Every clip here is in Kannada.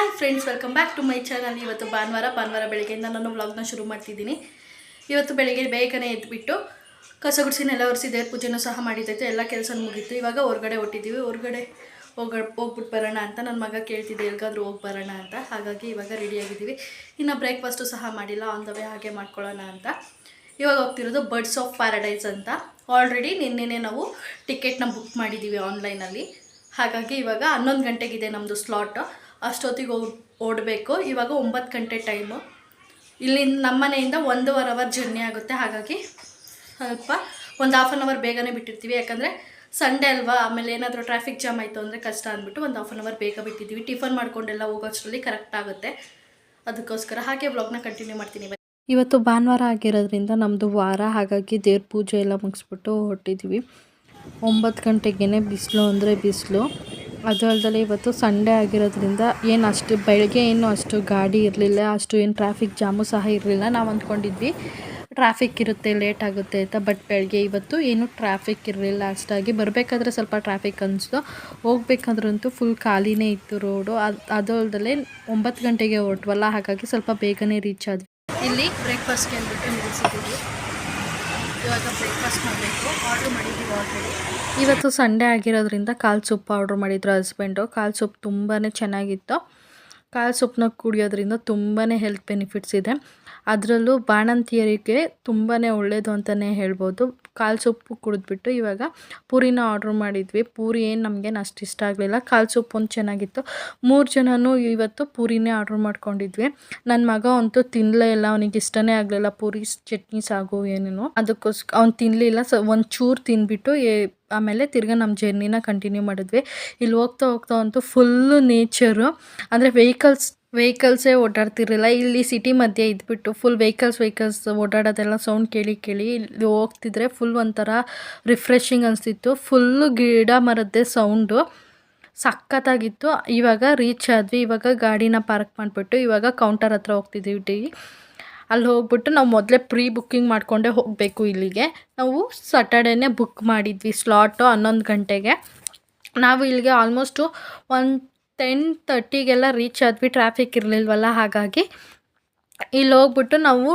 Hi friends, welcome back to my channel. ಇವತ್ತು ಭಾನುವಾರ ಭಾನುವಾರ ಬೆಳಗ್ಗೆಯಿಂದ ನಾನು ವ್ಲಾಗ್ನ ಶುರು ಮಾಡ್ತಿದ್ದೀನಿ. ಇವತ್ತು ಬೆಳಗ್ಗೆ ಬೇಗನೆ ಎದ್ಬಿಟ್ಟು ಕಸ ಗುಡಿಸಿನೆಲ್ಲ ಒರೆಸಿ ದೇವ್ರ ಪೂಜೆನೂ ಸಹ ಮಾಡಿದ್ದೈತೆ, ಎಲ್ಲ ಕೆಲಸ ಮುಗೀತು. ಇವಾಗ ಹೊರಗಡೆ ಹೊಟ್ಟಿದ್ದೀವಿ. ಹೊರಗಡೆ ಹೋಗ ಹೋಗ್ಬಿಟ್ಟು ಬರೋಣ ಅಂತ ನನ್ನ ಮಗ ಕೇಳ್ತಿದ್ದೆ ಎಲ್ಲಿಗಾದ್ರೂ ಹೋಗಿ ಬರೋಣ ಅಂತ. ಹಾಗಾಗಿ ಇವಾಗ ರೆಡಿಯಾಗಿದ್ದೀವಿ ಇನ್ನು ಬ್ರೇಕ್ಫಾಸ್ಟು ಸಹ ಮಾಡಿಲ್ಲ ಆನ್ ದ ವೇ ಹಾಗೆ ಮಾಡ್ಕೊಳ್ಳೋಣ ಅಂತ. ಇವಾಗ ಹೋಗ್ತಿರೋದು ಬರ್ಡ್ಸ್ ಆಫ್ ಪ್ಯಾರಡೈಸ್ ಅಂತ. ಆಲ್ರೆಡಿ ನಿನ್ನೆನೆ ನಾವು ಟಿಕೆಟ್ನ ಬುಕ್ ಮಾಡಿದ್ದೀವಿ ಆನ್ಲೈನಲ್ಲಿ ಹಾಗಾಗಿ ಇವಾಗ ಹನ್ನೊಂದು ಗಂಟೆಗಿದೆ ನಮ್ಮದು ಸ್ಲಾಟು ಅಷ್ಟೊತ್ತಿಗೆ ಓಡಬೇಕು. ಇವಾಗ ಒಂಬತ್ತು ಗಂಟೆ ಟೈಮು ನಮ್ಮ ಮನೆಯಿಂದ ಒಂದೂವರೆ ಅವರ್ ಜರ್ನಿ ಆಗುತ್ತೆ. ಹಾಗಾಗಿ ಸ್ವಲ್ಪ ಒಂದು ಹಾಫ್ ಆನ್ ಅವರ್ ಬೇಗನೆ ಬಿಟ್ಟಿರ್ತೀವಿ. ಯಾಕಂದರೆ ಸಂಡೇ ಅಲ್ವಾ? ಆಮೇಲೆ ಏನಾದರೂ ಟ್ರಾಫಿಕ್ ಜಾಮ್ ಆಯಿತು ಅಂದರೆ ಕಷ್ಟ ಅಂದ್ಬಿಟ್ಟು ಒಂದು ಹಾಫ್ ಆನ್ ಅವರ್ ಬೇಗ ಬಿಟ್ಟಿದ್ದೀವಿ. ಟಿಫನ್ ಮಾಡ್ಕೊಂಡೆಲ್ಲ ಹೋಗೋಷ್ಟರಲ್ಲಿ ಕರೆಕ್ಟ್ ಆಗುತ್ತೆ. ಅದಕ್ಕೋಸ್ಕರ ಹಾಗೆ ಬ್ಲಾಗ್ನ ಕಂಟಿನ್ಯೂ ಮಾಡ್ತೀನಿ. ಇವತ್ತು ಭಾನುವಾರ ಆಗಿರೋದ್ರಿಂದ ನಮ್ಮದು ವಾರ. ಹಾಗಾಗಿ ದೇವ್ರ ಪೂಜೆ ಎಲ್ಲ ಮುಗಿಸ್ಬಿಟ್ಟು ಹೊಟ್ಟಿದ್ದೀವಿ ಒಂಬತ್ತು ಗಂಟೆಗೇ ಬಿಸಿಲು ಅಂದರೆ ಬಿಸಿಲು. ಅದು ಅಲ್ಲದೆ ಇವತ್ತು ಸಂಡೇ ಆಗಿರೋದ್ರಿಂದ ಏನು ಅಷ್ಟು ಬೆಳಗ್ಗೆ ಏನು ಅಷ್ಟು ಗಾಡಿ ಇರಲಿಲ್ಲ, ಅಷ್ಟು ಏನು ಟ್ರಾಫಿಕ್ ಜಾಮು ಸಹ ಇರಲಿಲ್ಲ. ನಾವು ಅಂದ್ಕೊಂಡಿದ್ವಿ ಟ್ರಾಫಿಕ್ ಇರುತ್ತೆ ಲೇಟ್ ಆಗುತ್ತೆ ಅಂತ ಬಟ್ ಬೆಳಗ್ಗೆ ಇವತ್ತು ಏನು ಟ್ರಾಫಿಕ್ ಇರಲಿಲ್ಲ ಅಷ್ಟಾಗಿ. ಬರಬೇಕಾದ್ರೆ ಸ್ವಲ್ಪ ಟ್ರಾಫಿಕ್ ಅನಿಸ್ತು. ಹೋಗ್ಬೇಕಾದ್ರಂತೂ ಫುಲ್ ಖಾಲಿನೇ ಇತ್ತು ರೋಡು ಅದು ಅದು ಅಲ್ಲದೆ ಒಂಬತ್ತು ಗಂಟೆಗೆ ಹೊರಟ್ವಲ್ಲ, ಹಾಗಾಗಿ ಸ್ವಲ್ಪ ಬೇಗನೆ ರೀಚ್ ಆದ್ವಿ. ಇಲ್ಲಿ ಬ್ರೇಕ್ಫಾಸ್ಟ್ಗೆ ಅಂದ್ಬಿಟ್ಟು ನಿಲ್ಲಿಸಿದ್ದೀವಿ. ಇವಾಗ ಬ್ರೇಕ್ಫಾಸ್ಟ್ ಮಾಡಬೇಕು. ಆರ್ಡ್ರ್ ಮಾಡಿದ್ದೀವಿ ಆಲ್ರೆಡಿ ಇವತ್ತು ಸಂಡೇ ಆಗಿರೋದ್ರಿಂದ ಕಾಲು ಸೊಪ್ಪು ಆರ್ಡ್ರ್ ಮಾಡಿದ್ರು ಹಸ್ಬೆಂಡು. ಕಾಲು ಸೊಪ್ಪು ತುಂಬಾ ಚೆನ್ನಾಗಿತ್ತು. ಕಾಲು ಸೊಪ್ಪನ್ನ ಕುಡಿಯೋದ್ರಿಂದ ತುಂಬಾ ಹೆಲ್ತ್ ಬೆನಿಫಿಟ್ಸ್ ಇದೆ. ಅದರಲ್ಲೂ ಬಾಣಂತಿಯರಿಗೆ ತುಂಬಾ ಒಳ್ಳೆಯದು ಅಂತಲೇ ಹೇಳ್ಬೋದು. ಕಾಲು ಸೊಪ್ಪು ಕುಡಿದ್ಬಿಟ್ಟು ಇವಾಗ ಪೂರಿನ ಆರ್ಡ್ರ್ ಮಾಡಿದ್ವಿ. ಪೂರಿ ಏನು ನಮಗೇನು ಅಷ್ಟು ಇಷ್ಟ ಆಗಲಿಲ್ಲ. ಕಾಲು ಸೊಪ್ಪು ಒಂದು ಚೆನ್ನಾಗಿತ್ತು. ಮೂರು ಜನನೂ ಇವತ್ತು ಪೂರಿನೇ ಆರ್ಡ್ರ್ ಮಾಡ್ಕೊಂಡಿದ್ವಿ. ನನ್ನ ಮಗ ಅಂತೂ ತಿನ್ನಲೇ ಇಲ್ಲ. ಅವನಿಗೆ ಇಷ್ಟನೇ ಆಗಲಿಲ್ಲ. ಪೂರಿ ಚಟ್ನಿ ಸಾಗು ಏನೇನು. ಅದಕ್ಕೋಸ್ಕರ ಅವ್ನು ತಿನ್ನಲಿಲ್ಲ ಸ ಒಂದು ಚೂರು ತಿಂದ್ಬಿಟ್ಟು ಆಮೇಲೆ ತಿರ್ಗಾ ನಮ್ಮ ಜರ್ನಿನ ಕಂಟಿನ್ಯೂ ಮಾಡಿದ್ವಿ. ಇಲ್ಲಿ ಹೋಗ್ತಾ ಹೋಗ್ತಾ ಅಂತೂ ಫುಲ್ಲು ನೇಚರು. ಅಂದರೆ ವೆಹಿಕಲ್ಸ್ ವೆಹಿಕಲ್ಸೇ ಓಡಾಡ್ತಿರಲಿಲ್ಲ. ಇಲ್ಲಿ ಸಿಟಿ ಮಧ್ಯೆ ಇದ್ಬಿಟ್ಟು ಫುಲ್ ವೆಹಿಕಲ್ಸ್ ವೆಹಿಕಲ್ಸ್ ಓಡಾಡೋದೆಲ್ಲ ಸೌಂಡ್ ಕೇಳಿ ಕೇಳಿ ಇಲ್ಲಿ ಹೋಗ್ತಿದ್ರೆ ಫುಲ್ ಒಂಥರ ರಿಫ್ರೆಶಿಂಗ್ ಅನಿಸ್ತಿತ್ತು. ಫುಲ್ಲು ಗಿಡ ಮರದ್ದೇ ಸೌಂಡು ಸಖತ್ತಾಗಿತ್ತು. ಇವಾಗ ರೀಚ್ ಆದ್ವಿ. ಇವಾಗ ಗಾಡಿನ ಪಾರ್ಕ್ ಮಾಡಿಬಿಟ್ಟು ಇವಾಗ ಕೌಂಟರ್ ಹತ್ರ ಹೋಗ್ತಿದ್ದೀವಿ ಅಲ್ಲಿ ಹೋಗ್ಬಿಟ್ಟು ನಾವು ಮೊದಲೇ ಪ್ರೀ ಬುಕ್ಕಿಂಗ್ ಮಾಡಿಕೊಂಡೇ ಹೋಗಬೇಕು ಇಲ್ಲಿಗೆ. ನಾವು ಸಟರ್ಡೇನೇ ಬುಕ್ ಮಾಡಿದ್ವಿ ಸ್ಲಾಟು ಹನ್ನೊಂದು ಗಂಟೆಗೆ. ನಾವು ಇಲ್ಲಿಗೆ ಆಲ್ಮೋಸ್ಟು ಒಂದು ಟೆನ್ ತರ್ಟಿಗೆಲ್ಲ ರೀಚ್ ಆದ್ವಿ ಟ್ರಾಫಿಕ್ ಇರಲಿಲ್ವಲ್ಲ, ಹಾಗಾಗಿ. ಇಲ್ಲಿ ಹೋಗ್ಬಿಟ್ಟು ನಾವು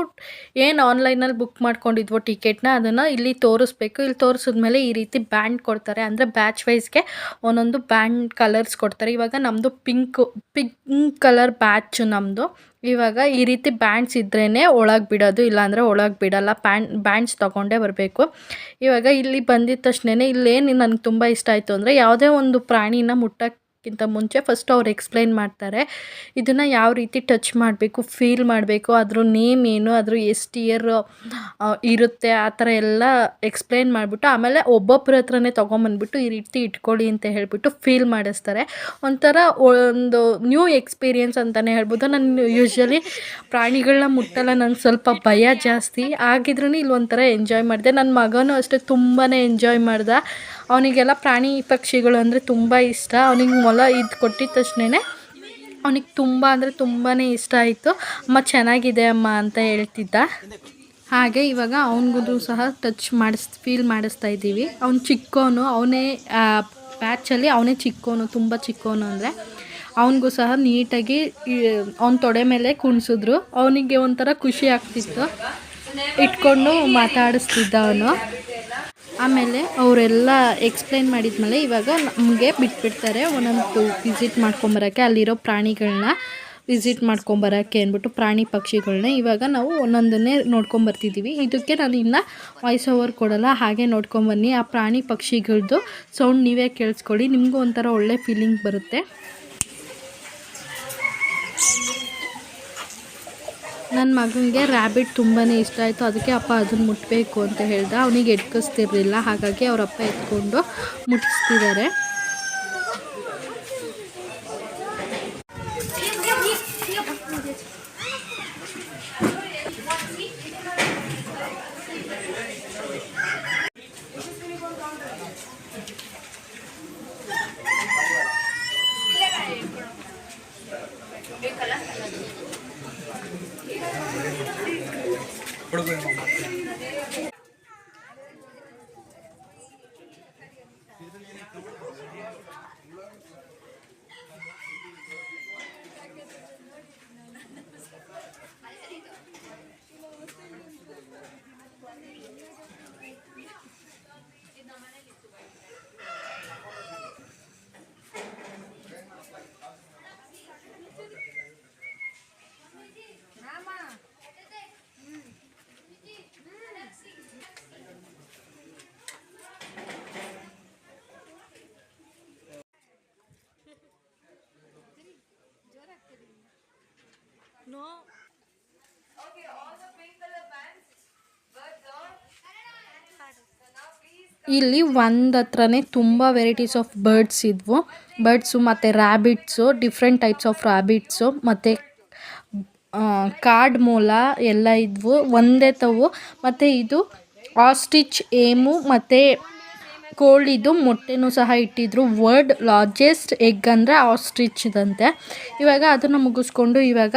ಏನು ಆನ್ಲೈನಲ್ಲಿ ಬುಕ್ ಮಾಡ್ಕೊಂಡಿದ್ವೋ ಟಿಕೆಟ್ನ ಅದನ್ನು ಇಲ್ಲಿ ತೋರಿಸ್ಬೇಕು. ಇಲ್ಲಿ ತೋರಿಸಿದ್ಮೇಲೆ ಈ ರೀತಿ ಬ್ಯಾಂಡ್ ಕೊಡ್ತಾರೆ. ಅಂದರೆ ಬ್ಯಾಚ್ ವೈಸ್ಗೆ ಒಂದೊಂದು ಬ್ಯಾಂಡ್ ಕಲರ್ಸ್ ಕೊಡ್ತಾರೆ. ಇವಾಗ ನಮ್ಮದು ಪಿಂಕು ಪಿಂಕ್ ಕಲರ್ ಬ್ಯಾಚು ನಮ್ಮದು ಇವಾಗ ಈ ರೀತಿ ಬ್ಯಾಂಡ್ಸ್ ಇದ್ರೇ ಒಳಗೆ ಬಿಡೋದು, ಇಲ್ಲಾಂದರೆ ಒಳಗೆ ಬಿಡೋಲ್ಲ. ಪ್ಯಾಂಡ್ ಬ್ಯಾಂಡ್ಸ್ ತೊಗೊಂಡೇ ಬರಬೇಕು. ಇವಾಗ ಇಲ್ಲಿ ಬಂದಿದ ತಕ್ಷಣ ಇಲ್ಲೇನು ನನಗೆ ತುಂಬ ಇಷ್ಟ ಆಯಿತು ಅಂದರೆ, ಯಾವುದೇ ಒಂದು ಪ್ರಾಣಿನ ಮುಟ್ಟಕ್ಕಿಂತ ಮುಂಚೆ ಫಸ್ಟ್ ಅವ್ರು ಎಕ್ಸ್ಪ್ಲೈನ್ ಮಾಡ್ತಾರೆ. ಇದನ್ನು ಯಾವ ರೀತಿ ಟಚ್ ಮಾಡಬೇಕು ಫೀಲ್ ಮಾಡಬೇಕು, ಅದ್ರ ನೇಮ್ ಏನು, ಅದ್ರ ಎಷ್ಟು ಇಯರ್ ಇರುತ್ತೆ, ಆ ಥರ ಎಲ್ಲ ಎಕ್ಸ್ಪ್ಲೈನ್ ಮಾಡಿಬಿಟ್ಟು ಆಮೇಲೆ ಒಬ್ಬೊಬ್ಬರ ಹತ್ರನೇ ತೊಗೊಂಬಂದ್ಬಿಟ್ಟು ಈ ರೀತಿ ಇಟ್ಕೊಳ್ಳಿ ಅಂತ ಹೇಳಿಬಿಟ್ಟು ಫೀಲ್ ಮಾಡಿಸ್ತಾರೆ. ಒಂಥರ ಒಂದು ನ್ಯೂ ಎಕ್ಸ್ಪೀರಿಯೆನ್ಸ್ ಅಂತಲೇ ಹೇಳ್ಬೋದು. ನಾನು ಯೂಶ್ವಲಿ ಪ್ರಾಣಿಗಳನ್ನ ಮುಟ್ಟಲ್ಲ, ನಂಗೆ ಸ್ವಲ್ಪ ಭಯ ಜಾಸ್ತಿ. ಆಗಿದ್ರೂ ಇಲ್ಲಿ ಒಂಥರ ಎಂಜಾಯ್ ಮಾಡಿದೆ. ನನ್ನ ಮಗನೂ ಅಷ್ಟೇ ತುಂಬಾ ಎಂಜಾಯ್ ಮಾಡ್ದ. ಅವನಿಗೆಲ್ಲ ಪ್ರಾಣಿ ಪಕ್ಷಿಗಳು ಅಂದರೆ ತುಂಬ ಇಷ್ಟ. ಅವನಿಗೆ ಮೊಲ ಇದು ಕೊಟ್ಟಿದ ತಕ್ಷಣ ಅವನಿಗೆ ತುಂಬ ಅಂದರೆ ತುಂಬಾ ಇಷ್ಟ ಆಯಿತು. ಅಮ್ಮ ಚೆನ್ನಾಗಿದೆ ಅಮ್ಮ ಅಂತ ಹೇಳ್ತಿದ್ದ. ಹಾಗೆ ಇವಾಗ ಅವನಿಗೂ ಸಹ ಟಚ್ ಮಾಡಿಸ್ ಫೀಲ್ ಮಾಡಿಸ್ತಾ ಇದ್ದೀವಿ. ಅವ್ನು ಚಿಕ್ಕೋನು, ಅವನೇ ಪ್ಯಾಚಲ್ಲಿ ಅವನೇ ಚಿಕ್ಕೋನು, ತುಂಬ ಚಿಕ್ಕೋನು ಅಂದರೆ ಅವನಿಗೂ ಸಹ ನೀಟಾಗಿ ಅವನ ತೊಡೆ ಮೇಲೆ ಕುಣಿಸಿದ್ರು. ಅವನಿಗೆ ಒಂಥರ ಖುಷಿ ಆಗ್ತಿತ್ತು. ಇಟ್ಕೊಂಡು ಮಾತಾಡಿಸ್ತಿದ್ದ ಅವನು. ಆಮೇಲೆ ಅವರೆಲ್ಲ ಎಕ್ಸ್ಪ್ಲೈನ್ ಮಾಡಿದ್ಮೇಲೆ ಇವಾಗ ನಮಗೆ ಬಿಟ್ಬಿಡ್ತಾರೆ. ಒಂದೊಂದು ವಿಸಿಟ್ ಮಾಡ್ಕೊಂಬರೋಕ್ಕೆ ಅಲ್ಲಿರೋ ಪ್ರಾಣಿಗಳನ್ನ ವಿಸಿಟ್ ಮಾಡ್ಕೊಂಬರೋಕ್ಕೆ ಅಂದ್ಬಿಟ್ಟು ಪ್ರಾಣಿ ಪಕ್ಷಿಗಳನ್ನ ಇವಾಗ ನಾವು ಒಂದೊಂದನ್ನೇ ನೋಡ್ಕೊಂಬರ್ತಿದ್ದೀವಿ ಇದಕ್ಕೆ ನಾನು ಇನ್ನು ವಾಯ್ಸ್ ಓವರ್ ಕೊಡಲ್ಲ, ಹಾಗೆ ನೋಡ್ಕೊಂಬನ್ನಿ. ಆ ಪ್ರಾಣಿ ಪಕ್ಷಿಗಳದ್ದು ಸೌಂಡ್ ನೀವೇ ಕೇಳಿಸ್ಕೊಳ್ಳಿ. ನಿಮಗೂ ಒಂಥರ ಒಳ್ಳೆ ಫೀಲಿಂಗ್ ಬರುತ್ತೆ. ನನ್ನ ಮಗನಿಗೆ ರ್ಯಾಬಿಟ್ ತುಂಬಾ ಇಷ್ಟ ಆಯಿತು. ಅದಕ್ಕೆ ಅಪ್ಪ ಅದನ್ನು ಮುಟ್ಟಬೇಕು ಅಂತ ಹೇಳ್ದೆ. ಅವನಿಗೆ ಎಟ್ಕಿಸ್ತಿರ್ಲಿಲ್ಲ. ಹಾಗಾಗಿ ಅವರಪ್ಪ ಎತ್ಕೊಂಡು ಮುಟ್ಟಿಸ್ತಿದ್ದಾರೆ ಇಲ್ಲಿ ಒಂದು ಹತ್ರನೇ ತುಂಬ ವೆರೈಟೀಸ್ ಆಫ್ ಬರ್ಡ್ಸ್ ಇದ್ವು. ಬರ್ಡ್ಸು ಮತ್ತು rabbits different types of rabbits ಮತ್ತು ಕಾಡ್ ಮೂಲ ಎಲ್ಲ ಇದ್ವು. ಒಂದೇ ತವು. ಮತ್ತು ಇದು ಆಸ್ಟಿಚ್ ಏಮು ಮತ್ತು ಕೋಳಿದು ಮೊಟ್ಟೆನೂ ಸಹ ಇಟ್ಟಿದ್ರು. ವರ್ಡ್ ಲಾರ್ಜೆಸ್ಟ್ ಎಗ್ ಅಂದರೆ ಆಸ್ಟ್ರಿಚ್ದಂತೆ ಇವಾಗ ಅದನ್ನು ಮುಗಿಸ್ಕೊಂಡು ಇವಾಗ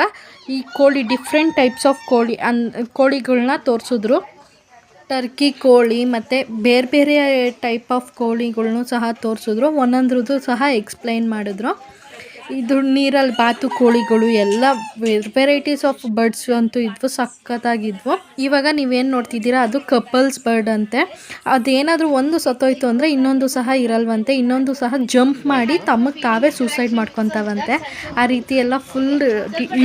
ಈ ಕೋಳಿ ಡಿಫ್ರೆಂಟ್ ಟೈಪ್ಸ್ ಆಫ್ ಕೋಳಿ ಅನ್ ಕೋಳಿಗಳನ್ನ ತೋರಿಸಿದ್ರು. ಟರ್ಕಿ ಕೋಳಿ ಮತ್ತು ಬೇರೆ ಬೇರೆ ಟೈಪ್ ಆಫ್ ಕೋಳಿಗಳನ್ನೂ ಸಹ ತೋರಿಸಿದ್ರು. ಒಂದೊಂದ್ರದ್ದು ಸಹ ಎಕ್ಸ್ಪ್ಲೈನ್ ಮಾಡಿದ್ರು. ಇದು ನೀರಲ್ಲಿ ಬಾತು ಕೋಳಿಗಳು ಎಲ್ಲ ವೆರೈಟೀಸ್ ಆಫ್ ಬರ್ಡ್ಸ್ ಅಂತೂ ಇದ್ವು, ಸಖತ್ತಾಗಿದ್ವು. ಇವಾಗ ನೀವೇನು ನೋಡ್ತಿದ್ದೀರಾ, ಅದು ಕಪಲ್ಸ್ ಬರ್ಡ್ ಅಂತೆ. ಅದೇನಾದರೂ ಒಂದು ಸತ್ತೋಯ್ತು ಅಂದರೆ ಇನ್ನೊಂದು ಸಹ ಇರಲ್ವಂತೆ, ಇನ್ನೊಂದು ಸಹ ಜಂಪ್ ಮಾಡಿ ತಮಗೆ ತಾವೇ ಸೂಸೈಡ್ ಮಾಡ್ಕೊತಾವಂತೆ. ಆ ರೀತಿ ಎಲ್ಲ ಫುಲ್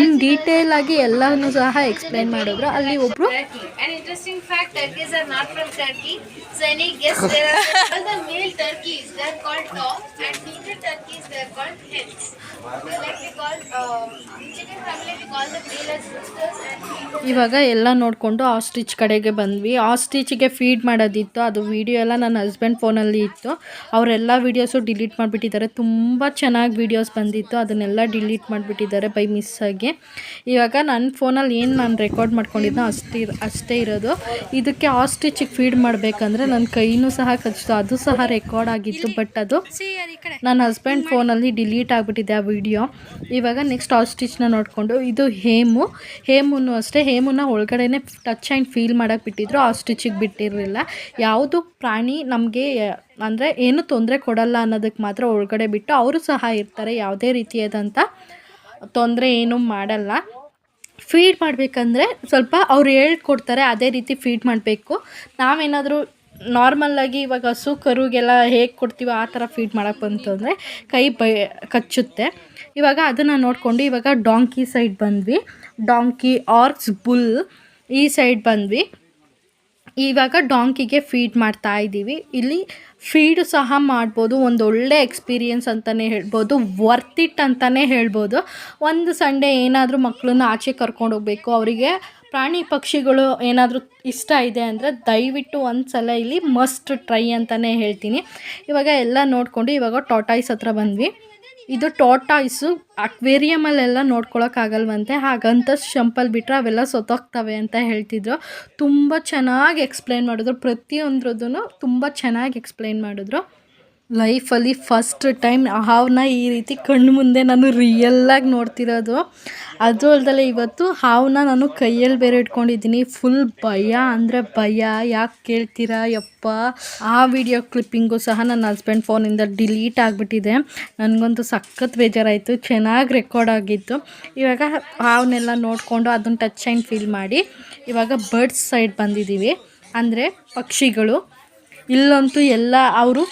ಇನ್ ಡೀಟೇಲ್ ಆಗಿ ಎಲ್ಲನೂ ಸಹ ಎಕ್ಸ್ಪ್ಲೈನ್ ಮಾಡಿದ್ರು. ಅಲ್ಲಿ ಒಬ್ರು called hens. Uh, ಇವಾಗ ಎಲ್ಲ ನೋಡಿಕೊಂಡು ಆ ಸ್ಟಿಚ್ ಕಡೆಗೆ ಬಂದ್ವಿ. ಆ ಸ್ಟಿಚ್ಗೆ ಫೀಡ್ ಮಾಡೋದಿತ್ತು. ಅದು ವಿಡಿಯೋ ಎಲ್ಲ ನನ್ನ ಹಸ್ಬೆಂಡ್ ಫೋನಲ್ಲಿ ಇತ್ತು. ಅವರೆಲ್ಲ ವೀಡಿಯೋಸು ಡಿಲೀಟ್ ಮಾಡಿಬಿಟ್ಟಿದ್ದಾರೆ. ತುಂಬ ಚೆನ್ನಾಗಿ ವೀಡಿಯೋಸ್ ಬಂದಿತ್ತು. ಅದನ್ನೆಲ್ಲ ಡಿಲೀಟ್ ಮಾಡಿಬಿಟ್ಟಿದ್ದಾರೆ ಬೈ ಮಿಸ್ ಆಗಿ. ಇವಾಗ ನನ್ನ ಫೋನಲ್ಲಿ ಏನು ನಾನು ರೆಕಾರ್ಡ್ ಮಾಡ್ಕೊಂಡಿದ್ದೋ ಅಷ್ಟೇ ಅಷ್ಟೇ ಇರೋದು. ಇದಕ್ಕೆ ಆ ಸ್ಟಿಚಿಗೆ ಫೀಡ್ ಮಾಡಬೇಕಂದ್ರೆ ನನ್ನ ಕೈನೂ ಸಹ ಕಚ್ಚಿತು ಅದು ಸಹ ರೆಕಾರ್ಡ್ ಆಗಿತ್ತು ಬಟ್ ಅದು ನನ್ನ ಹಸ್ಬೆಂಡ್ ಫೋನಲ್ಲಿ ಡಿಲೀಟ್ ಆಗಿಬಿಟ್ಟಿದೆ. ಆ ವಿಡಿಯೋ ಇವಾಗ ನೆಕ್ಸ್ಟ್ ಆ ಸ್ಟಿಚ್ನ ನೋಡಿಕೊಂಡು, ಇದು ಹೇಮು. ಹೇಮನ್ನು ಅಷ್ಟೇ ಹೇಮನ್ನ ಒಳಗಡೆನೆ ಟಚ್ ಆ್ಯಂಡ್ ಫೀಲ್ ಮಾಡೋಕ್ಕೆ ಬಿಟ್ಟಿದ್ರು ಆ ಸ್ಟಿಚಿಗೆ ಬಿಟ್ಟಿರಲಿಲ್ಲ. ಯಾವುದು ಪ್ರಾಣಿ ನಮಗೆ, ಅಂದರೆ ಏನು ತೊಂದರೆ ಕೊಡಲ್ಲ ಅನ್ನೋದಕ್ಕೆ ಮಾತ್ರ ಒಳಗಡೆ ಬಿಟ್ಟು ಅವರು ಸಹ ಇರ್ತಾರೆ, ಯಾವುದೇ ರೀತಿಯಾದಂಥ ತೊಂದರೆ ಏನೂ ಮಾಡಲ್ಲ. ಫೀಡ್ ಮಾಡಬೇಕಂದ್ರೆ ಸ್ವಲ್ಪ ಅವ್ರು ಹೇಳ್ಕೊಡ್ತಾರೆ, ಅದೇ ರೀತಿ ಫೀಡ್ ಮಾಡಬೇಕು. ನಾವೇನಾದರೂ ನಾರ್ಮಲ್ಲಾಗಿ ಇವಾಗ ಹಸು ಕರುಗೆಲ್ಲ ಹೇಗೆ ಕೊಡ್ತೀವೋ ಆ ಥರ ಫೀಡ್ ಮಾಡೋಕ್ಕೆ ಬಂತು ಅಂದರೆ ಕೈ ಬೈ, ಕಚ್ಚುತ್ತೆ. ಇವಾಗ ಅದನ್ನು ನೋಡಿಕೊಂಡು ಇವಾಗ ಡಾಂಕಿ ಸೈಡ್ ಬಂದ್ವಿ. ಡಾಂಕಿ ಆರ್ಕ್ಸ್ ಬುಲ್ ಈ ಸೈಡ್ ಬಂದ್ವಿ. ಇವಾಗ ಡಾಂಕಿಗೆ ಫೀಡ್ ಮಾಡ್ತಾ ಇದ್ದೀವಿ. ಇಲ್ಲಿ ಫೀಡು ಸಹ ಮಾಡ್ಬೋದು ಒಳ್ಳೆ ಎಕ್ಸ್ಪೀರಿಯನ್ಸ್ ಅಂತಲೇ ಹೇಳ್ಬೋದು ವರ್ತ್ ಇಟ್ ಅಂತಲೇ ಹೇಳ್ಬೋದು. ಒಂದು ಸಂಡೇ ಏನಾದರೂ ಮಕ್ಕಳನ್ನ ಆಚೆ ಕರ್ಕೊಂಡು ಹೋಗಬೇಕು, ಅವರಿಗೆ ಪ್ರಾಣಿ ಪಕ್ಷಿಗಳು ಏನಾದರೂ ಇಷ್ಟ ಇದೆ ಅಂದರೆ ದಯವಿಟ್ಟು ಒಂದು ಸಲ ಇಲ್ಲಿ ಮಸ್ಟ್ ಟ್ರೈ ಅಂತಲೇ ಹೇಳ್ತೀನಿ. ಇವಾಗ ಎಲ್ಲ ನೋಡಿಕೊಂಡು ಇವಾಗ ಟೋಟಾಯ್ಸ್ ಹತ್ರ ಬಂದ್ವಿ. ಇದು ಟಾಟಾಯ್ಸು ಅಕ್ವೇರಿಯಮಲ್ಲೆಲ್ಲ ನೋಡ್ಕೊಳೋಕ್ಕಾಗಲ್ವಂತೆ ಹಾಗಂತ ಶಂಪಲ್ ಬಿಟ್ಟರೆ ಅವೆಲ್ಲ ಸೊತ್ತೋಗ್ತವೆ ಅಂತ ಹೇಳ್ತಿದ್ರು. ತುಂಬ ಚೆನ್ನಾಗಿ ಎಕ್ಸ್ಪ್ಲೈನ್ ಮಾಡಿದ್ರು ಪ್ರತಿಯೊಂದ್ರದ್ದು ತುಂಬ ಚೆನ್ನಾಗಿ ಎಕ್ಸ್ಪ್ಲೈನ್ ಮಾಡಿದ್ರು. ಲೈಫಲ್ಲಿ ಫಸ್ಟ್ ಟೈಮ್ ಹಾವನ್ನ ಈ ರೀತಿ ಕಣ್ಣು ಮುಂದೆ ನಾನು ರಿಯಲ್ಲಾಗಿ ನೋಡ್ತಿರೋದು. ಅದು ಅಲ್ದಲೆ ಇವತ್ತು ಹಾವನ್ನ ನಾನು ಕೈಯಲ್ಲಿ ಬೇರೆ ಇಟ್ಕೊಂಡಿದ್ದೀನಿ. ಫುಲ್ ಭಯ ಅಂದರೆ ಭಯ. ಯಾಕೆ ಕೇಳ್ತೀರಾ? ಯಪ್ಪ. ಆ ವಿಡಿಯೋ ಕ್ಲಿಪ್ಪಿಂಗು ಸಹ ನನ್ನ ಹಸ್ಬೆಂಡ್ ಫೋನಿಂದ ಡಿಲೀಟ್ ಆಗಿಬಿಟ್ಟಿದೆ. ನನಗಂತೂ ಸಖತ್ ಬೇಜಾರಾಯಿತು. ಚೆನ್ನಾಗಿ ರೆಕಾರ್ಡ್ ಆಗಿತ್ತು. ಇವಾಗ ಹಾವನ್ನೆಲ್ಲ ನೋಡಿಕೊಂಡು ಅದನ್ನು ಟಚ್ ಆ್ಯಂಡ್ ಫೀಲ್ ಮಾಡಿ ಇವಾಗ ಬರ್ಡ್ಸ್ ಸೈಡ್ ಬಂದಿದ್ದೀವಿ. ಅಂದರೆ ಪಕ್ಷಿಗಳು. ಇಲ್ಲಂತೂ ಎಲ್ಲ ಅವರು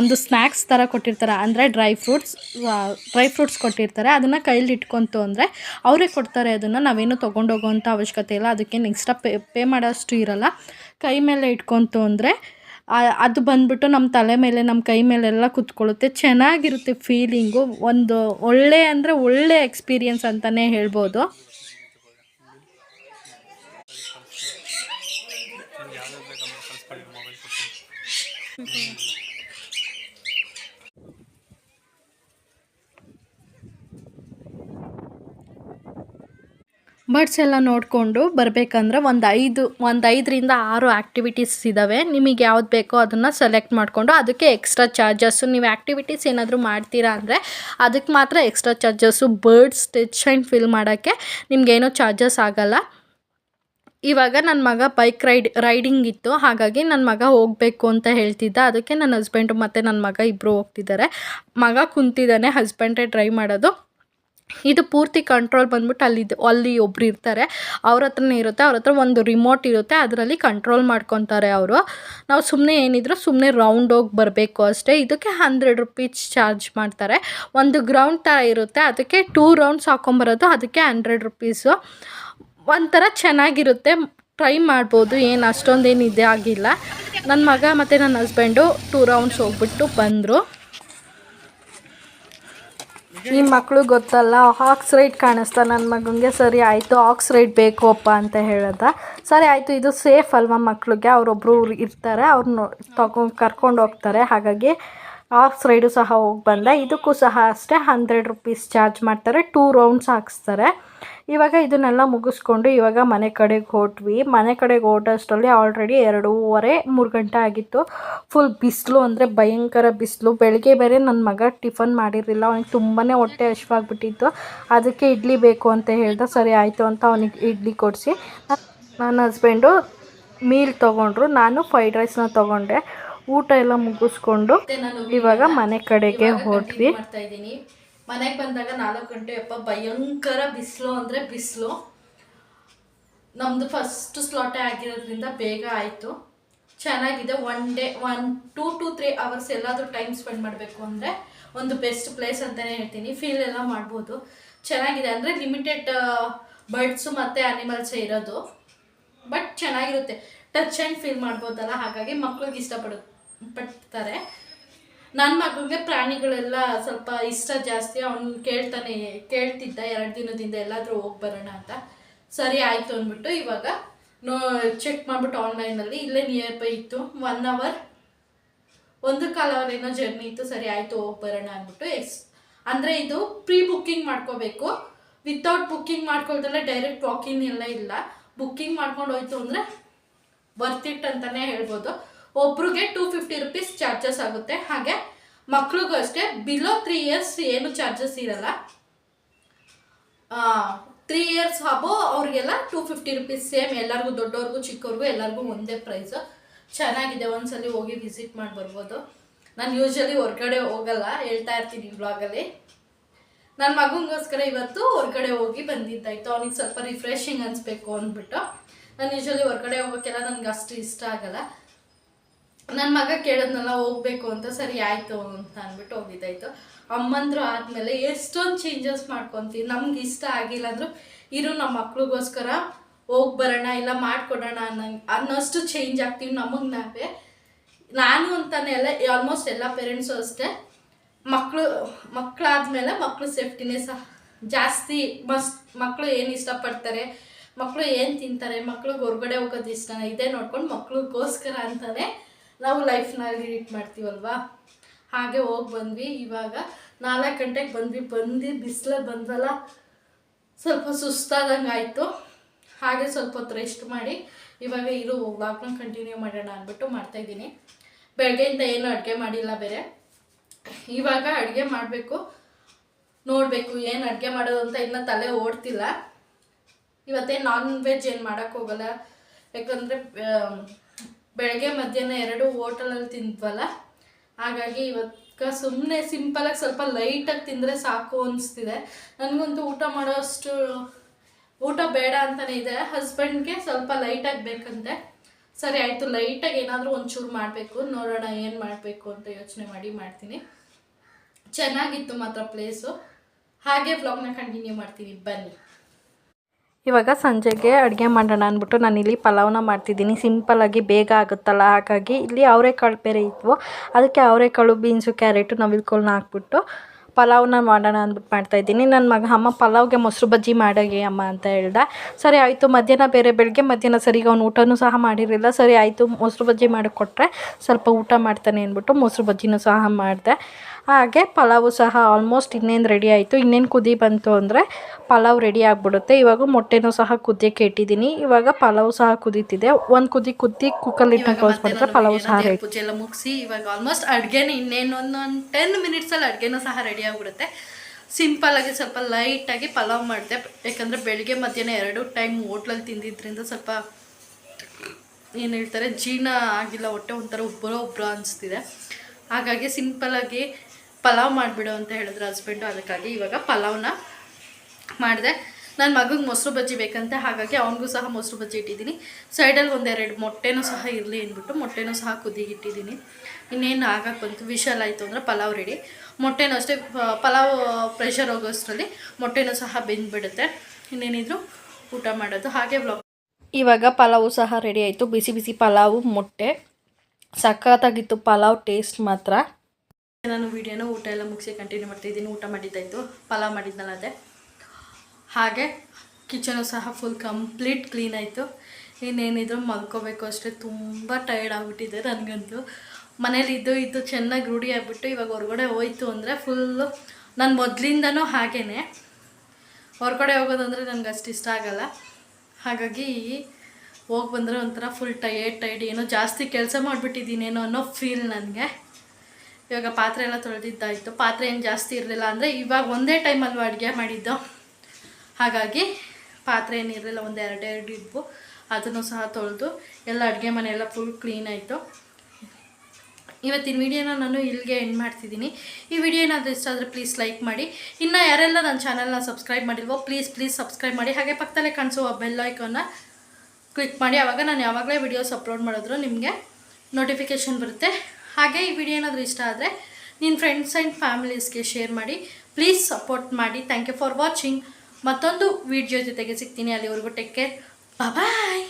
ಒಂದು ಸ್ನ್ಯಾಕ್ಸ್ ಥರ ಕೊಟ್ಟಿರ್ತಾರೆ. ಅಂದರೆ ಡ್ರೈ ಫ್ರೂಟ್ಸ್ ಡ್ರೈ ಫ್ರೂಟ್ಸ್ ಕೊಟ್ಟಿರ್ತಾರೆ. ಅದನ್ನು ಕೈಲಿ ಇಟ್ಕೊಂತು ಅಂದರೆ ಅವರೇ ಕೊಡ್ತಾರೆ ಅದನ್ನು. ನಾವೇನು ತೊಗೊಂಡೋಗೋವಂಥ ಅವಶ್ಯಕತೆ ಇಲ್ಲ. ಅದಕ್ಕೆ ಎಕ್ಸ್ಟ್ರಾ ಪೇ ಪೇ ಮಾಡೋಷ್ಟು ಇರಲ್ಲ. ಕೈ ಮೇಲೆ ಇಟ್ಕೊಂತು ಅಂದರೆ ಅದು ಬಂದ್ಬಿಟ್ಟು ನಮ್ಮ ತಲೆ ಮೇಲೆ ನಮ್ಮ ಕೈ ಮೇಲೆಲ್ಲ ಕುತ್ಕೊಳ್ಳುತ್ತೆ. ಚೆನ್ನಾಗಿರುತ್ತೆ ಫೀಲಿಂಗು ಒಂದು ಒಳ್ಳೆ ಅಂದರೆ ಒಳ್ಳೆ ಎಕ್ಸ್ಪೀರಿಯನ್ಸ್ ಅಂತಲೇ ಹೇಳ್ಬೋದು. ಬರ್ಡ್ಸ್ ಎಲ್ಲ ನೋಡಿಕೊಂಡು ಬರಬೇಕಂದ್ರೆ ಒಂದು ಐದು, ಒಂದು ಐದರಿಂದ ಆರು ಆ್ಯಕ್ಟಿವಿಟೀಸ್ ಇದ್ದಾವೆ ನಿಮಗೆ ಯಾವ್ದು ಬೇಕೋ ಅದನ್ನು ಸೆಲೆಕ್ಟ್ ಮಾಡಿಕೊಂಡು ಅದಕ್ಕೆ ಎಕ್ಸ್ಟ್ರಾ ಚಾರ್ಜಸ್ಸು ನೀವು ಆ್ಯಕ್ಟಿವಿಟೀಸ್ ಏನಾದರೂ ಮಾಡ್ತೀರಾ ಅಂದರೆ ಅದಕ್ಕೆ ಮಾತ್ರ extra charges birds touch and feel ಮಾಡೋಕ್ಕೆ ನಿಮಗೇನೋ ಚಾರ್ಜಸ್ ಆಗೋಲ್ಲ. ಇವಾಗ ನನ್ನ ಮಗ ಬೈಕ್ ರೈಡ್ ರೈಡಿಂಗ್ ಇತ್ತು. ಹಾಗಾಗಿ ನನ್ನ ಮಗ ಹೋಗಬೇಕು ಅಂತ ಹೇಳ್ತಿದ್ದ. ಅದಕ್ಕೆ ನನ್ನ ಹಸ್ಬೆಂಡು ಮತ್ತು ನನ್ನ ಮಗ ಇಬ್ಬರು ಹೋಗ್ತಿದ್ದಾರೆ. ಮಗ ಕುಂತಿದ್ದಾನೆ ಹಸ್ಬೆಂಡೇ ಡ್ರೈವ್ ಮಾಡೋದು. ಇದು ಪೂರ್ತಿ ಕಂಟ್ರೋಲ್ ಬಂದ್ಬಿಟ್ಟು ಅಲ್ಲಿ ಅಲ್ಲಿ ಒಬ್ರು ಇರ್ತಾರೆ. ಅವ್ರ ಹತ್ರನೇ ಇರುತ್ತೆ. ಅವ್ರ ಹತ್ರ ಒಂದು ರಿಮೋಟ್ ಇರುತ್ತೆ. ಅದರಲ್ಲಿ ಕಂಟ್ರೋಲ್ ಮಾಡ್ಕೊತಾರೆ ಅವರು. ನಾವು ಸುಮ್ಮನೆ ಏನಿದ್ರು ಸುಮ್ಮನೆ ರೌಂಡ್ ಹೋಗಿ ಬರಬೇಕು ಅಷ್ಟೇ. ಇದಕ್ಕೆ ಹಂಡ್ರೆಡ್ ರುಪೀಸ್ ಚಾರ್ಜ್ ಮಾಡ್ತಾರೆ. ಒಂದು ಗ್ರೌಂಡ್ ಥರ ಇರುತ್ತೆ. ಅದಕ್ಕೆ ಟೂ ರೌಂಡ್ಸ್ ಹಾಕೊಂಬರೋದು. ಅದಕ್ಕೆ ಹಂಡ್ರೆಡ್ ರುಪೀಸು ಒಂಥರ ಚೆನ್ನಾಗಿರುತ್ತೆ. ಟ್ರೈ ಮಾಡ್ಬೋದು. ಏನು ಅಷ್ಟೊಂದೇನು ಇದೆ ಆಗಿಲ್ಲ. ನನ್ನ ಮಗ ಮತ್ತು ನನ್ನ ಹಸ್ಬೆಂಡು ಟೂ ರೌಂಡ್ಸ್ ಹೋಗ್ಬಿಟ್ಟು ಬಂದರು. ಈ ಮಕ್ಕಳು ಗೊತ್ತಲ್ಲ ಆಕ್ಸ್ ರೈಡ್ ಕಾಣಿಸ್ತಾ ನನ್ನ ಮಗನಿಗೆ ಸರಿ ಆಯಿತು ಆಕ್ಸ್ ರೈಡ್ ಬೇಕು ಅಪ್ಪ ಅಂತ ಹೇಳಿದ. ಸರಿ ಆಯಿತು, ಇದು ಸೇಫ್ ಅಲ್ವಾ ಮಕ್ಕಳಿಗೆ ಅವರೊಬ್ಬರು ಇರ್ತಾರೆ ಅವ್ರನ್ನ ತಗೊಂಡು ಕರ್ಕೊಂಡು ಹೋಗ್ತಾರೆ. ಹಾಗಾಗಿ ಆಕ್ಸ್ ರೈಡು ಸಹ ಹೋಗಿ ಬಂದೆ. ಇದಕ್ಕೂ ಸಹ ಅಷ್ಟೇ ಹಂಡ್ರೆಡ್ ರುಪೀಸ್ ಚಾರ್ಜ್ ಮಾಡ್ತಾರೆ. ಟೂ ರೌಂಡ್ಸ್ ಹಾಕ್ಸ್ತಾರೆ. ಇವಾಗ ಇದನ್ನೆಲ್ಲ ಮುಗಿಸ್ಕೊಂಡು ಇವಾಗ ಮನೆ ಕಡೆಗೆ ಹೊಟ್ವಿ. ಮನೆ ಕಡೆಗೆ ಹೊರಟಷ್ಟರಲ್ಲಿ ಆಲ್ರೆಡಿ ಎರಡೂವರೆ, ಮೂರು ಗಂಟೆ ಆಗಿತ್ತು. ಫುಲ್ ಬಿಸಿಲು ಅಂದರೆ ಭಯಂಕರ ಬಿಸಿಲು. ಬೆಳಗ್ಗೆ ಬೇರೆ ನನ್ನ ಮಗ ಟಿಫನ್ ಮಾಡಿರಲಿಲ್ಲ. ಅವನಿಗೆ ತುಂಬಾ ಹೊಟ್ಟೆ ಹಶ್ವಾಗ್ಬಿಟ್ಟಿತ್ತು ಅದಕ್ಕೆ ಇಡ್ಲಿ ಬೇಕು ಅಂತ ಹೇಳ್ದೆ, ಸರಿ ಆಯಿತು ಅಂತ ಅವನಿಗೆ ಇಡ್ಲಿ ಕೊಡಿಸಿ. ನನ್ನ ಹಸ್ಬೆಂಡು ಮೀಲ್ ತೊಗೊಂಡ್ರು. ನಾನು ಫ್ರೈಡ್ ರೈಸ್ನ ತೊಗೊಂಡೆ. ಊಟ ಎಲ್ಲ ಮುಗಿಸ್ಕೊಂಡು ಇವಾಗ ಮನೆ ಕಡೆಗೆ ಇವಾಗ ಮನೆಗೆ ಬಂದಾಗ ನಾಲ್ಕು ಗಂಟೆ ಅಪ್ಪ ಭಯಂಕರ ಬಿಸಿಲು ಅಂದರೆ ಬಿಸಿಲು. ನಮ್ಮದು ಫಸ್ಟ್ ಸ್ಲಾಟೇ ಆಗಿರೋದ್ರಿಂದ ಬೇಗ ಆಯಿತು. ಚೆನ್ನಾಗಿದೆ one day one two to three hours ಎಲ್ಲಾದರೂ ಟೈಮ್ ಸ್ಪೆಂಡ್ ಮಾಡಬೇಕು ಅಂದರೆ ಒಂದು ಬೆಸ್ಟ್ ಪ್ಲೇಸ್ ಅಂತಲೇ ಹೇಳ್ತೀನಿ. ಫೀಲ್ ಎಲ್ಲ ಮಾಡ್ಬೋದು. ಚೆನ್ನಾಗಿದೆ. ಅಂದರೆ ಲಿಮಿಟೆಡ್ ಬರ್ಡ್ಸು ಮತ್ತು ಆ್ಯನಿಮಲ್ಸೇ ಇರೋದು. ಬಟ್ ಚೆನ್ನಾಗಿರುತ್ತೆ. ಟಚ್ ಆ್ಯಂಡ್ ಫೀಲ್ ಮಾಡ್ಬೋದಲ್ಲ, ಹಾಗಾಗಿ ಮಕ್ಳಿಗೆ ಇಷ್ಟಪಡು, ಪಡ್ತಾರೆ. ನನ್ನ ಮಗಳಿಗೆ ಪ್ರಾಣಿಗಳೆಲ್ಲ ಸ್ವಲ್ಪ ಇಷ್ಟ ಜಾಸ್ತಿ. ಅವನು ಕೇಳ್ತಾನೆ, ಕೇಳ್ತಿದ್ದ ಎರಡು ದಿನದಿಂದ ಎಲ್ಲಾದರೂ ಹೋಗಿ ಬರೋಣ ಅಂತ. ಸರಿ ಆಯಿತು ಅಂದ್ಬಿಟ್ಟು ಇವಾಗ ನೋ ಚೆಕ್ ಮಾಡಿಬಿಟ್ಟು ಆನ್ಲೈನಲ್ಲಿ ಇಲ್ಲೇ ನಿಯರ್ ಬೈ ಇತ್ತು. ಒನ್ ಅವರ್ ಒಂದು ಕಾಲ ಅವರ್ ಏನೋ ಜರ್ನಿ ಇತ್ತು. ಸರಿ ಆಯಿತು, ಹೋಗಿ ಬರೋಣ ಅಂದ್ಬಿಟ್ಟು ಎಸ್ ಅಂದರೆ ಇದು ಪ್ರೀ ಬುಕ್ಕಿಂಗ್ ಮಾಡ್ಕೋಬೇಕು. ವಿತೌಟ್ ಬುಕ್ಕಿಂಗ್ ಮಾಡ್ಕೊಳ್ದಲ್ಲೇ ಡೈರೆಕ್ಟ್ ವಾಕಿಂಗ್ ಎಲ್ಲ ಇಲ್ಲ. ಬುಕ್ಕಿಂಗ್ ಮಾಡ್ಕೊಂಡು ಹೋಯ್ತು ಅಂದರೆ ಇಟ್ ಅಂತಲೇ ಹೇಳ್ಬೋದು. ಒಬ್ರಿಗೆ ಟೂ ಫಿಫ್ಟಿ ರುಪೀಸ್ ಚಾರ್ಜಸ್ ಆಗುತ್ತೆ. ಹಾಗೆ ಮಕ್ಳಿಗೂ ಅಷ್ಟೇ ಬಿಲೋ ತ್ರೀ ಇಯರ್ಸ್ ಏನು ಚಾರ್ಜಸ್ ಇರಲ್ಲ. ತ್ರೀ ಇಯರ್ಸ್ ಹಬೋ ಅವ್ರಿಗೆಲ್ಲ ಟೂ ಫಿಫ್ಟಿ ರುಪೀಸ್ ಸೇಮ್ ಎಲ್ಲರಿಗೂ ದೊಡ್ಡವ್ರಿಗೂ ಚಿಕ್ಕವ್ರಿಗೂ ಎಲ್ಲರಿಗೂ ಒಂದೇ ಪ್ರೈಸು ಚೆನ್ನಾಗಿದೆ. ಒಂದ್ಸಲಿ ಹೋಗಿ ವಿಸಿಟ್ ಮಾಡಿ ಬರ್ಬೋದು. ನಾನು ಯೂಶ್ವಲಿ ಹೊರ್ಗಡೆ ಹೋಗಲ್ಲ. ಹೇಳ್ತಾ ಇರ್ತೀನಿ ಬ್ಲಾಗಲ್ಲಿ ನನ್ನ ಮಗನಿಗೋಸ್ಕರ ಇವತ್ತು ಹೊರ್ಗಡೆ ಹೋಗಿ ಬಂದಿದ್ದಾಯ್ತು. ಅವ್ನಿಗೆ ಸ್ವಲ್ಪ ರಿಫ್ರೆಶಿಂಗ್ ಅನಿಸ್ಬೇಕು ಅಂದ್ಬಿಟ್ಟು. ನಾನು ಯೂಶ್ವಲಿ ಹೊರ್ಗಡೆ ಹೋಗೋಕ್ಕೆಲ್ಲ ನನಗೆ ಅಷ್ಟು ಇಷ್ಟ ಆಗಲ್ಲ. ನನ್ನ ಮಗ ಕೇಳಿದ್ನಲ್ಲ, ಹೋಗ್ಬೇಕು ಅಂತ, ಸರಿ ಆಯಿತು ಅಂತ ಅಂದ್ಬಿಟ್ಟು ಹೋಗಿದ್ದಾಯ್ತು. ಅಮ್ಮಂದ್ರು ಆದಮೇಲೆ ಎಷ್ಟೊಂದು ಚೇಂಜಸ್ ಮಾಡ್ಕೊತೀವಿ ನಮ್ಗೆ ಇಷ್ಟ ಆಗಿಲ್ಲ ಅಂದರೂ, ಇರು ನಮ್ಮ ಮಕ್ಳಿಗೋಸ್ಕರ ಹೋಗಿ ಬರೋಣ, ಇಲ್ಲ ಮಾಡ್ಕೊಡೋಣ ಅನ್ನೋ ಅನ್ನೋಷ್ಟು ಚೇಂಜ್ ಆಗ್ತೀವಿ ನಮಗೆ ನಾವೇ. ನಾನು ಅಂತಾನೆ ಎಲ್ಲ ಆಲ್ಮೋಸ್ಟ್ ಎಲ್ಲ ಪೇರೆಂಟ್ಸು ಅಷ್ಟೇ. ಮಕ್ಕಳು ಮಕ್ಕಳಾದ್ಮೇಲೆ ಮಕ್ಕಳು ಸೇಫ್ಟಿನೇ ಸಹ ಜಾಸ್ತಿ ಮಸ್ಟ್ ಮಕ್ಕಳು ಏನು ಇಷ್ಟಪಡ್ತಾರೆ ಮಕ್ಕಳು ಏನು ತಿಂತಾರೆ, ಮಕ್ಳಿಗೆ ಹೊರ್ಗಡೆ ಹೋಗೋದು ಇಷ್ಟನ, ಇದೇ ನೋಡ್ಕೊಂಡು ಮಕ್ಳಿಗೋಸ್ಕರ ಅಂತಾನೆ ನಾವು ಲೈಫ್ನ ಲೀಡ್ ಮಾಡ್ತೀವಲ್ವಾ? ಹಾಗೆ ಹೋಗಿ ಬಂದ್ವಿ. ಇವಾಗ ನಾಲ್ಕು ಗಂಟೆಗೆ ಬಂದ್ವಿ. ಬಂದು ಬಿಸಿಲಲ್ಲಿ ಬಂದ್ವಲ್ಲ? ಸ್ವಲ್ಪ ಸುಸ್ತಾದಂಗೆ ಆಯಿತು. ಹಾಗೆ ಸ್ವಲ್ಪ ಹೊತ್ತು ರೆಸ್ಟ್ ಮಾಡಿ ಇವಾಗ ಇರು ವ್ಲಾಗ್ನ ಕಂಟಿನ್ಯೂ ಮಾಡೋಣ ಅಂದ್ಬಿಟ್ಟು ಮಾಡ್ತಾಯಿದ್ದೀನಿ ಬೆಳಗ್ಗೆಯಿಂದ ಏನು ಅಡುಗೆ ಮಾಡಿಲ್ಲ ಬೇರೆ. ಇವಾಗ ಅಡುಗೆ ಮಾಡಬೇಕು. ನೋಡಬೇಕು ಏನು ಅಡುಗೆ ಮಾಡೋದು ಅಂತ ಇನ್ನೂ ತಲೆ ಓಡ್ತಿಲ್ಲ. ಇವತ್ತೇ ನಾನ್ ವೆಜ್ ಏನು ಮಾಡೋಕ್ಕೋಗಲ್ಲ ಯಾಕಂದರೆ ಬೆಳಗ್ಗೆ ಮಧ್ಯಾಹ್ನ ಎರಡು ಹೋಟೆಲಲ್ಲಿ ತಿಂದ್ವಲ್ಲ? ಹಾಗಾಗಿ ಇವತ್ತು ಸುಮ್ಮನೆ ಸಿಂಪಲಾಗಿ ಸ್ವಲ್ಪ ಲೈಟಾಗಿ ತಿಂದರೆ ಸಾಕು ಅನಿಸ್ತಿದೆ. ನನಗಂತೂ ಊಟ ಮಾಡೋಷ್ಟು, ಊಟ ಬೇಡ ಅಂತಲೇ ಇದೆ. ಹಸ್ಬೆಂಡ್ಗೆ ಸ್ವಲ್ಪ ಲೈಟಾಗಿ ಬೇಕಂತೆ. ಸರಿ, ಆಯಿತು. ಲೈಟಾಗಿ ಏನಾದರೂ ಒಂಚೂರು ಮಾಡಬೇಕು. ನೋಡೋಣ ಏನು ಮಾಡಬೇಕು ಅಂತ ಯೋಚನೆ ಮಾಡಿ ಮಾಡ್ತೀನಿ. ಚೆನ್ನಾಗಿತ್ತು ಮಾತ್ರ ಪ್ಲೇಸು ಹಾಗೆ ವ್ಲಾಗ್ನ ಕಂಟಿನ್ಯೂ ಮಾಡ್ತೀನಿ. ಬನ್ನಿ. ಇವಾಗ ಸಂಜೆಗೆ ಅಡುಗೆ ಮಾಡೋಣ ಅಂದ್ಬಿಟ್ಟು ನಾನು ಇಲ್ಲಿ ಪಲಾವ್ನ ಮಾಡ್ತಿದ್ದೀನಿ. ಸಿಂಪಲ್ಲಾಗಿ ಬೇಗ ಆಗುತ್ತಲ್ಲ, ಹಾಗಾಗಿ ಇಲ್ಲಿ ಅವರೆಕಾಳು ಬೇರೆ ಇದ್ವು. ಅದಕ್ಕೆ ಅವರೆಕಾಳು, ಬೀನ್ಸು, ಕ್ಯಾರೆಟು ನವಿಲ್ಕೋಲ್ನ ಹಾಕ್ಬಿಟ್ಟು ಪಲಾವ್ನ ಮಾಡೋಣ ಅಂದ್ಬಿಟ್ಟು ಮಾಡ್ತಾಯಿದ್ದೀನಿ ನನ್ನ ಮಗ, ಅಮ್ಮ ಪಲಾವ್ಗೆ ಮೊಸರು ಬಜ್ಜಿ ಮಾಡೋಗೆ ಅಮ್ಮ ಅಂತ ಹೇಳ್ದೆ. ಸರಿ ಆಯಿತು, ಮಧ್ಯಾಹ್ನ ಬೇರೆ ಬೆಳಗ್ಗೆ ಮಧ್ಯಾಹ್ನ ಸರಿ ಅವ್ನು ಊಟನೂ ಸಹ ಮಾಡಿರಲಿಲ್ಲ. ಸರಿ ಆಯಿತು, ಮೊಸರು ಬಜ್ಜಿ ಮಾಡಿಕೊಟ್ರೆ ಸ್ವಲ್ಪ ಊಟ ಮಾಡ್ತಾನೆ ಅಂದ್ಬಿಟ್ಟು ಮೊಸರು ಬಜ್ಜಿನೂ ಸಹ ಮಾಡಿದೆ. ಹಾಗೆ ಪಲಾವು ಸಹ ಆಲ್ಮೋಸ್ಟ್ ಇನ್ನೇನು ರೆಡಿ ಆಯಿತು. ಇನ್ನೇನು ಕುದಿ ಬಂತು ಅಂದರೆ ಪಲಾವ್ ರೆಡಿ ಆಗಿಬಿಡುತ್ತೆ. ಇವಾಗ ಮೊಟ್ಟೆನೂ ಸಹ ಕುದಿಯೋಕ್ಕೆ ಇಟ್ಟಿದ್ದೀನಿ. ಇವಾಗ ಪಲಾವ್ ಸಹ ಕುದೀತಿದೆ. ಒಂದು ಕುದಿ ಕುದ್ದಿ ಕುಕ್ಕಲ್ಲಿ ಇಟ್ಟು ಪಲಾವು ಪಲಾವ್ ಸಹ ರೆಡಿ ಪೂಜೆ ಎಲ್ಲ ಮುಗಿಸಿ ಇವಾಗ ಆಲ್ಮೋಸ್ಟ್ ಅಡುಗೆ ಇನ್ನೇನು ಒಂದೊಂದು ಟೆನ್ ಮಿನಿಟ್ಸಲ್ಲಿ ಅಡುಗೆನೂ ಸಹ ರೆಡಿ ಆಗಿಬಿಡುತ್ತೆ. ಸಿಂಪಲ್ಲಾಗಿ ಸ್ವಲ್ಪ ಲೈಟಾಗಿ ಪಲಾವ್ ಮಾಡಿದೆ. ಯಾಕಂದರೆ ಬೆಳಿಗ್ಗೆ ಮಧ್ಯಾಹ್ನ ಎರಡು ಟೈಮ್ ಹೋಟ್ಲಲ್ಲಿ ತಿಂದಿದ್ದರಿಂದ ಸ್ವಲ್ಪ ಏನು ಹೇಳ್ತಾರೆ ಜೀರ್ಣ ಆಗಿಲ್ಲ. ಹೊಟ್ಟೆ ಒಂಥರ ಉಬ್ಬರೋ ಒಬ್ರ ಅನಿಸ್ತಿದೆ. ಹಾಗಾಗಿ ಸಿಂಪಲ್ಲಾಗಿ ಪಲಾವ್ ಮಾಡಿಬಿಡು ಅಂತ ಹೇಳಿದ್ರು ಹಸ್ಬೆಂಡು ಅದಕ್ಕಾಗಿ ಇವಾಗ ಪಲಾವ್ನ ಮಾಡಿದೆ. ನನ್ನ ಮಗಗೆ ಮೊಸರು ಬಜ್ಜಿ ಬೇಕಂತೆ, ಹಾಗಾಗಿ ಅವನಿಗೂ ಸಹ ಮೊಸರು ಬಜ್ಜಿ ಇಟ್ಟಿದ್ದೀನಿ. ಸೈಡಲ್ಲಿ ಒಂದೆರಡು ಮೊಟ್ಟೆನೂ ಸಹ ಇರಲಿ ಅಂದ್ಬಿಟ್ಟು ಮೊಟ್ಟೆನೂ ಸಹ ಕುದಿಗೆ ಇಟ್ಟಿದ್ದೀನಿ. ಇನ್ನೇನು ಆಗಕ್ಕೆ ಬಂತು? ವಿಷಲ್ ಆಯಿತು ಅಂದರೆ ಪಲಾವ್ ರೆಡಿ ಮೊಟ್ಟೆನೂ ಅಷ್ಟೇ ಪಲಾವ್ ಪ್ರೆಷರ್ ಹೋಗೋಷ್ಟರಲ್ಲಿ ಮೊಟ್ಟೆನೂ ಸಹ ಬೆಂದ್ಬಿಡುತ್ತೆ. ಇನ್ನೇನಿದ್ರು ಊಟ ಮಾಡೋದು. ಹಾಗೆ ಬ್ಲಾಗ್ ಇವಾಗ ಪಲಾವು ಸಹ ರೆಡಿ ಆಯಿತು. ಬಿಸಿ ಬಿಸಿ ಪಲಾವು, ಮೊಟ್ಟೆ. ಸಖತ್ತಾಗಿತ್ತು ಪಲಾವ್ ಟೇಸ್ಟ್ ಮಾತ್ರ. ನಾನು ವೀಡಿಯೋನ ಊಟ ಎಲ್ಲ ಮುಗಿಸಿ ಕಂಟಿನ್ಯೂ ಮಾಡ್ತಿದ್ದೀನಿ ಊಟ ಮಾಡಿದ್ದಾಯಿತು, ಪಲಾವ್ ಮಾಡಿದ್ನಲ್ಲ ಅದೇ. ಹಾಗೆ ಕಿಚನು ಸಹ ಫುಲ್ ಕಂಪ್ಲೀಟ್ ಕ್ಲೀನ್ ಆಯಿತು. ಇನ್ನೇನಿದ್ರು ಮಲ್ಕೋಬೇಕು ಅಷ್ಟೇ. ತುಂಬ ಟಯರ್ಡ್ ಆಗಿಬಿಟ್ಟಿದೆ ನನಗಂತೂ. ಮನೇಲಿ ಇದ್ದು ಇದ್ದು ಚೆನ್ನಾಗಿ ರೂಢಿ ಆಗಿಬಿಟ್ಟು ಇವಾಗ ಹೊರಗಡೆ ಹೋಯ್ತು ಅಂದರೆ ಫುಲ್ಲು ನಾನು ಮೊದಲಿಂದನೂ ಹಾಗೇ ಹೊರಗಡೆ ಹೋಗೋದಂದರೆ ನನಗೆ ಅಷ್ಟು ಇಷ್ಟ ಆಗಲ್ಲ. ಹಾಗಾಗಿ ಹೋಗಿ ಬಂದರೆ ಒಂಥರ ಫುಲ್ ಟಯರ್ಡ್ ಟೈಡ್ ಏನೋ ಜಾಸ್ತಿ ಕೆಲಸ ಮಾಡಿಬಿಟ್ಟಿದ್ದೀನೇನೋ ಅನ್ನೋ ಫೀಲ್ ನನಗೆ. ಇವಾಗ ಪಾತ್ರೆ ಎಲ್ಲ ತೊಳೆದಿದ್ದಾಯಿತು. ಪಾತ್ರೆ ಏನು ಜಾಸ್ತಿ ಇರಲಿಲ್ಲ ಅಂದರೆ ಇವಾಗ ಒಂದೇ ಟೈಮಲ್ಲೂ ಅಡುಗೆ ಮಾಡಿದ್ದು. ಹಾಗಾಗಿ ಪಾತ್ರೆ ಏನು ಇರಲಿಲ್ಲ, ಒಂದು ಎರಡೆರಡು ಇದ್ವು. ಅದನ್ನು ಸಹ ತೊಳೆದು ಎಲ್ಲ ಅಡುಗೆ ಮನೆ ಎಲ್ಲ ಫುಲ್ ಕ್ಲೀನ್ ಆಯಿತು. ಇವತ್ತಿನ ವಿಡಿಯೋನ ನಾನು ಇಲ್ಲಿಗೆ ಎಂಡ್ ಮಾಡ್ತಿದ್ದೀನಿ. ಈ ವಿಡಿಯೋ ಏನಾದರೂ ಇಷ್ಟ ಆದರೆ ಪ್ಲೀಸ್ ಲೈಕ್ ಮಾಡಿ. ಇನ್ನು ಯಾರೆಲ್ಲ ನನ್ನ ಚಾನಲ್ನ ಸಬ್ಸ್ಕ್ರೈಬ್ ಮಾಡಿಲ್ವೋ ಪ್ಲೀಸ್ ಪ್ಲೀಸ್ ಸಬ್ಸ್ಕ್ರೈಬ್ ಮಾಡಿ. ಹಾಗೆ ಪಕ್ಕದಲ್ಲೇ ಕಾಣಿಸುವ ಐಕನ್ನ ಕ್ಲಿಕ್ ಮಾಡಿ. ಆವಾಗ ನಾನು ಯಾವಾಗಲೇ ವಿಡಿಯೋಸ್ ಅಪ್ಲೋಡ್ ಮಾಡಿದ್ರು ನಿಮಗೆ ನೋಟಿಫಿಕೇಷನ್ ಬರುತ್ತೆ. ಹಾಗೆ ಈ ವಿಡಿಯೋ ಏನಾದರೂ ಇಷ್ಟ ಆದರೆ ನಿನ್ನ ಫ್ರೆಂಡ್ಸ್ ಆ್ಯಂಡ್ ಫ್ಯಾಮಿಲೀಸ್ಗೆ ಶೇರ್ ಮಾಡಿ. ಪ್ಲೀಸ್ ಸಪೋರ್ಟ್ ಮಾಡಿ. ಥ್ಯಾಂಕ್ ಯು ಫಾರ್ ವಾಚಿಂಗ್ ಮತ್ತೊಂದು ವಿಡಿಯೋ ಜೊತೆಗೆ ಸಿಗ್ತೀನಿ. ಅಲ್ಲಿವರೆಗೂ ಟೇಕ್ ಕೇರ್ ಬಾಯ್